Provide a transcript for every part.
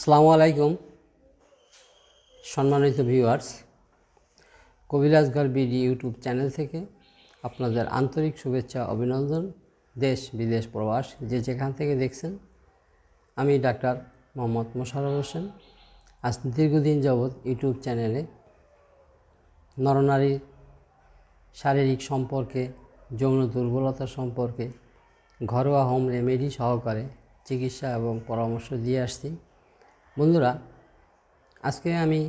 আসসালামু আলাইকুম, সম্মানিত viewers Kobirajghor BD YouTube channel থেকে আপনাদের আন্তরিক শুভেচ্ছা, অভিনন্দন। দেশ, বিদেশ, প্রবাস, যে যেখান থেকে দেখছেন, আমি ডাক্তার মোহাম্মদ মোশাররফ হোসেন। আজ দীর্ঘদিন যাবৎ ইউটিউব চ্যানেলে নরনারীর শারীরিক সম্পর্কে, যৌন দুর্বলতা সম্পর্কে ঘরোয়া হোম রেমেডি সহকারে চিকিৎসা এবং পরামর্শ দিয়ে আসছি। বন্ধুরা, আজকে আমি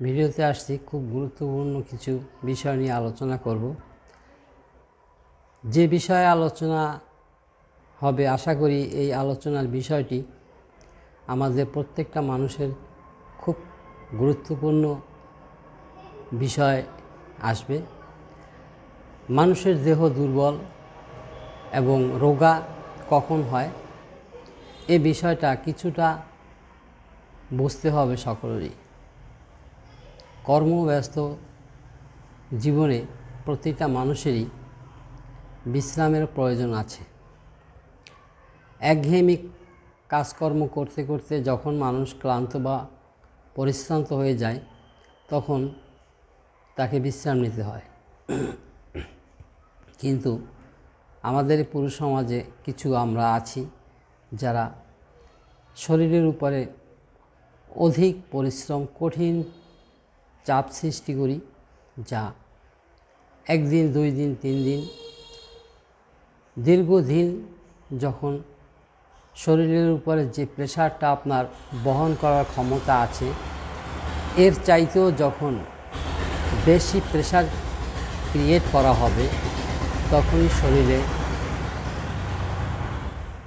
ভিডিওতে আসছি খুব গুরুত্বপূর্ণ কিছু বিষয় নিয়ে আলোচনা করব। যে বিষয়ে আলোচনা হবে, আশা করি এই আলোচনার বিষয়টি আমাদের প্রত্যেকটা মানুষের খুব গুরুত্বপূর্ণ বিষয় আসবে। মানুষের দেহ দুর্বল এবং রোগা কখন হয়, এ বিষয়টা কিছুটা বুঝতে হবে সকলেরই। কর্মব্যস্ত জীবনে প্রতিটা মানুষেরই বিশ্রামের প্রয়োজন আছে। একঘেয়েমি কাজকর্ম করতে করতে যখন মানুষ ক্লান্ত বা পরিশ্রান্ত হয়ে যায়, তখন তাকে বিশ্রাম নিতে হয়। কিন্তু আমাদের পুরুষ সমাজে কিছু আমরা আছি যারা শরীরের উপরে অধিক পরিশ্রম, কঠিন চাপ সৃষ্টি করি যা একদিন, দুই দিন, তিন দিন। দীর্ঘদিন যখন শরীরের উপরে যে প্রেশারটা আপনার বহন করার ক্ষমতা আছে, এর চাইতেও যখন বেশি প্রেশার ক্রিয়েট করা হবে, তখনই শরীরে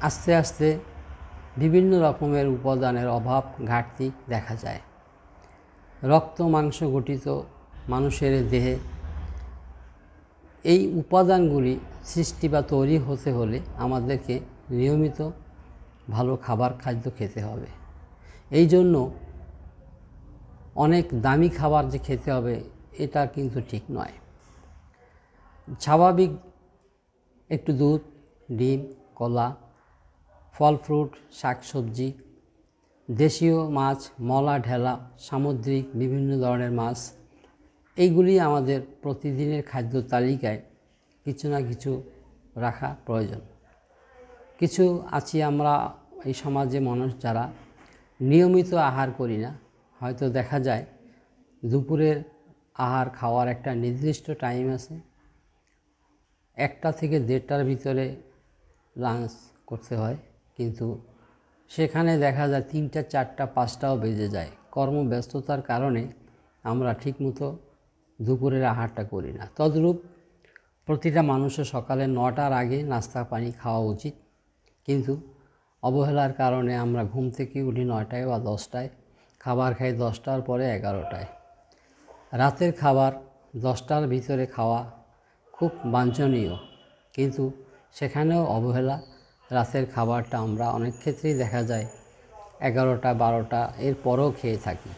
আস্তে আস্তে বিভিন্ন রকমের উপাদানের অভাব, ঘাটতি দেখা যায়। রক্ত, মাংস গঠিত মানুষের দেহে এই উপাদানগুলি সৃষ্টি বা তৈরি হতে হলে আমাদেরকে নিয়মিত ভালো খাবার, খাদ্য খেতে হবে। এই জন্য অনেক দামি খাবার যে খেতে হবে, এটা কিন্তু ঠিক নয়। স্বাভাবিক একটু দুধ, ডিম, কলা ফল ফ্রুট, শাকসবজি, দেশীয় মাছ, মলা, ঢেলা, সামুদ্রিক বিভিন্ন ধরনের মাছ। এইগুলি আমাদের প্রতিদিনের খাদ্য তালিকায় কিছু না কিছু রাখা প্রয়োজন। কিছু আছি আমরা এই সমাজে মানুষ যারা নিয়মিত আহার করি না। হয়তো দেখা যায় দুপুরের আহার খাওয়ার একটা নির্দিষ্ট টাইম আছে। একটা থেকে দেড়টার ভিতরে লাঞ্চ করতে হয়। কিন্তু সেখানে দেখা যায় তিনটা, চারটা, পাঁচটাও বেজে যায়। কর্মব্যস্ততার কারণে আমরা ঠিকমতো দুপুরের আহারটা করি না। তদ্রূপ প্রতিটা মানুষের সকালে নটার আগে নাস্তা পানি খাওয়া উচিত। কিন্তু অবহেলার কারণে আমরা ঘুম থেকে উঠি নয়টায় বা দশটায়, খাবার খাই দশটার পরে এগারোটায়। রাতের খাবার দশটার ভিতরে খাওয়া খুব বাঞ্ছনীয়। কিন্তু সেখানেও অবহেলা রাতের খাবারটা আমরা অনেক ক্ষেত্রেই দেখা যায়, এগারোটা, বারোটা, এর পরেও খেয়ে থাকি।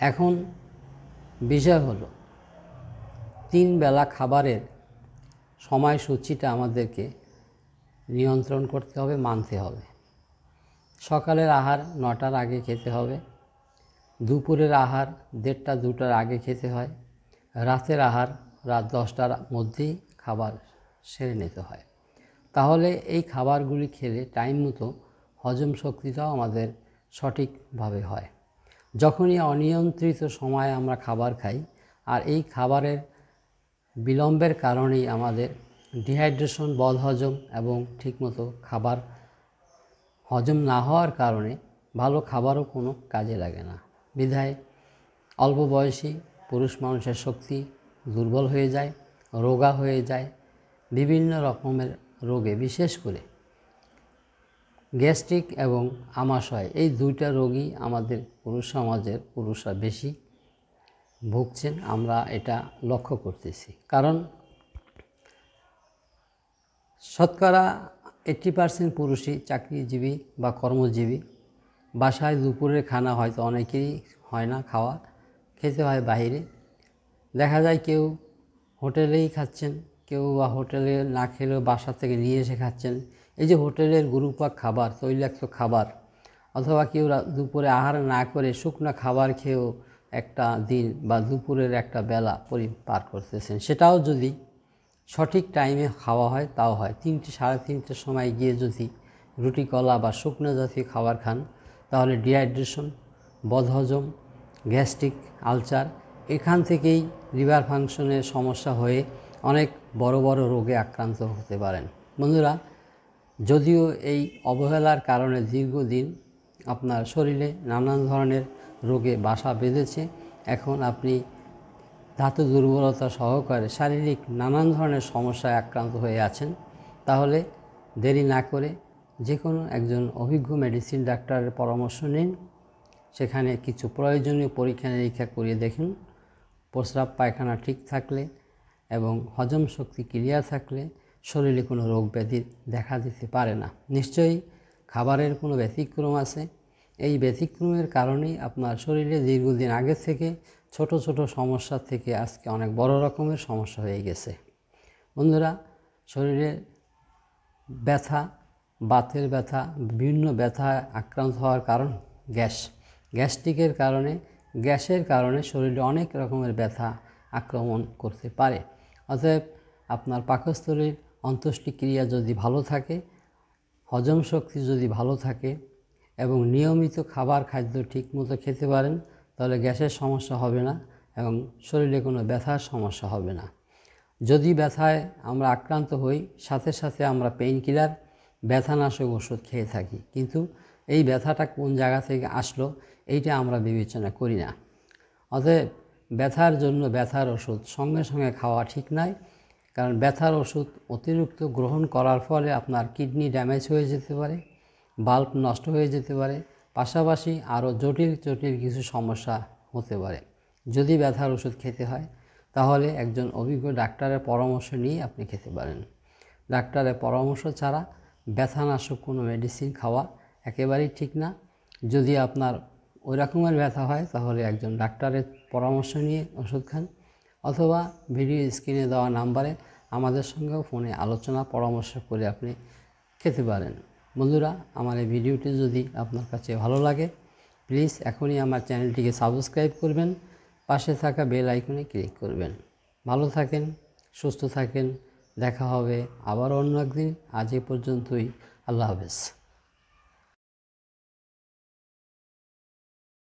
এখন বিষয় হলো, তিন বেলা খাবারের সময়সূচিটা আমাদেরকে নিয়ন্ত্রণ করতে হবে, মানতে হবে। সকালের আহার নটার আগে খেতে হবে, দুপুরের আহার দেড়টা, দুটার আগে খেতে হয়, রাতের আহার রাত দশটার মধ্যেই খাবার সেরে নিতে হয়। তাহলে এই খাবারগুলি খেলে টাইম মতো হজম শক্তিটাও আমাদের সঠিকভাবে হয়। যখনই অনিয়ন্ত্রিত সময়ে আমরা খাবার খাই, আর এই খাবারের বিলম্বের কারণেই আমাদের ডিহাইড্রেশন বদহজম এবং ঠিকমতো খাবার হজম না হওয়ার কারণে ভালো খাবারও কোনো কাজে লাগে না। বিধায় অল্প বয়সী পুরুষ মানুষের শক্তি দুর্বল হয়ে যায়, রোগা হয়ে যায়, বিভিন্ন রকমের রোগে, বিশেষ করে গ্যাস্ট্রিক এবং আমাশয়, এই দুইটা রোগই আমাদের পুরুষ সমাজের পুরুষরা বেশি ভুগছেন। আমরা এটা লক্ষ্য করতেছি। কারণ শতকরা এইট্টি পার্সেন্ট পুরুষই চাকরিজীবী বা কর্মজীবী। বাসায় দুপুরের খানা হয়তো অনেকেরই হয় না খাওয়া, খেতে হয় বাইরে। দেখা যায় কেউ হোটেলেই খাচ্ছেন কেউ বা হোটেলে না খেলেও বাসা থেকে নিয়ে এসে খাচ্ছেন। এই যে হোটেলের গুরুপাক খাবার, তৈলাক্ত খাবার, অথবা কেউ দুপুরে আহার না করে শুকনো খাবার খেয়েও একটা দিন বা দুপুরের একটা বেলা পরি, পার করতেছেন। সেটাও যদি সঠিক টাইমে খাওয়া হয়, তাও হয়। তিনটে, সাড়ে তিনটের সময় গিয়ে যদি রুটি, কলা বা শুকনো জাতীয় খাবার খান, তাহলে ডিহাইড্রেশন বদহজম গ্যাস্ট্রিক আলচার এখান থেকেই লিভার ফাংশনের সমস্যা হয়ে অনেক বড় বড় রোগে আক্রান্ত হতে পারেন। বন্ধুরা, যদিও এই অবহেলার কারণে দীর্ঘদিন আপনার শরীরে নানান ধরনের রোগে বাসা বেঁধেছে, এখন আপনি ধাতু দুর্বলতা সহকারে শারীরিক নানান ধরনের সমস্যায় আক্রান্ত হয়ে আছেন, তাহলে দেরি না করে যে কোনো একজন অভিজ্ঞ মেডিসিন ডাক্তারের পরামর্শ নিন। সেখানে কিছু প্রয়োজনীয় পরীক্ষা নিরীক্ষা করিয়ে দেখুন। প্রস্রাব পায়খানা ঠিক থাকলে এবং হজম শক্তি ক্লিয়ার থাকলে শরীরে কোনো রোগ ব্যাধি দেখা দিতে পারে না। নিশ্চয়ই খাবারের কোনো ব্যতিক্রম আছে। এই ব্যতিক্রমের কারণেই আপনার শরীরে দীর্ঘদিন আগে থেকে ছোট ছোট সমস্যা থেকে আজকে অনেক বড় রকমের সমস্যা হয়ে গেছে। বন্ধুরা, শরীরে ব্যথা, বাতের ব্যথা, বিভিন্ন ব্যথা আক্রান্ত হওয়ার কারণ গ্যাস। গ্যাস্ট্রিকের কারণে, গ্যাসের কারণে শরীরে অনেক রকমের ব্যথা আক্রমণ করতে পারে। অতএব আপনার পাকস্থলীর অন্ত্যেষ্টিক্রিয়া যদি ভালো থাকে, হজম শক্তি যদি ভালো থাকে এবং নিয়মিত খাবার খাদ্য ঠিকমতো খেতে পারেন, তাহলে গ্যাসের সমস্যা হবে না এবং শরীরে কোনো ব্যথার সমস্যা হবে না। যদি ব্যথায় আমরা আক্রান্ত হই, সাথে সাথে আমরা পেইন কিলার ব্যথানাশক ওষুধ খেয়ে থাকি। কিন্তু এই ব্যথাটা কোন জায়গা থেকে আসলো, এইটা আমরা বিবেচনা করি না। অতএব ব্যথার জন্য ব্যথার ওষুধ সঙ্গে সঙ্গে খাওয়া ঠিক নয় কারণ ব্যথার ওষুধ অতিরিক্ত গ্রহণ করার ফলে আপনার কিডনি ড্যামেজ হয়ে যেতে পারে, বাল্ব নষ্ট হয়ে যেতে পারে, পাশাপাশি আরও জটিল জটিল কিছু সমস্যা হতে পারে। যদি ব্যথার ওষুধ খেতে হয়, তাহলে একজন অভিজ্ঞ ডাক্তারের পরামর্শ নিয়ে আপনি খেতে পারেন। ডাক্তারের পরামর্শ ছাড়া ব্যথানাশক কোনো মেডিসিন খাওয়া একেবারেই ঠিক না। যদি আপনার ওই রকমের ব্যথা হয়, তাহলে একজন ডাক্তারের পরামর্শ নিয়ে ওষুধ খান। অথবা ভিডিও স্ক্রিনে দেওয়া নাম্বারে আমাদের সঙ্গেও ফোনে আলোচনা, পরামর্শ করে আপনি খেতে পারেন। বন্ধুরা, আমার এই ভিডিওটি যদি আপনার কাছে ভালো লাগে, প্লিজ এখনই আমার চ্যানেলটিকে সাবস্ক্রাইব করবেন, পাশে থাকা বেল আইকনে ক্লিক করবেন। ভালো থাকেন, সুস্থ থাকেন, দেখা হবে আবার অন্য একদিন। আজ এ পর্যন্তই, আল্লাহ হাফেজ।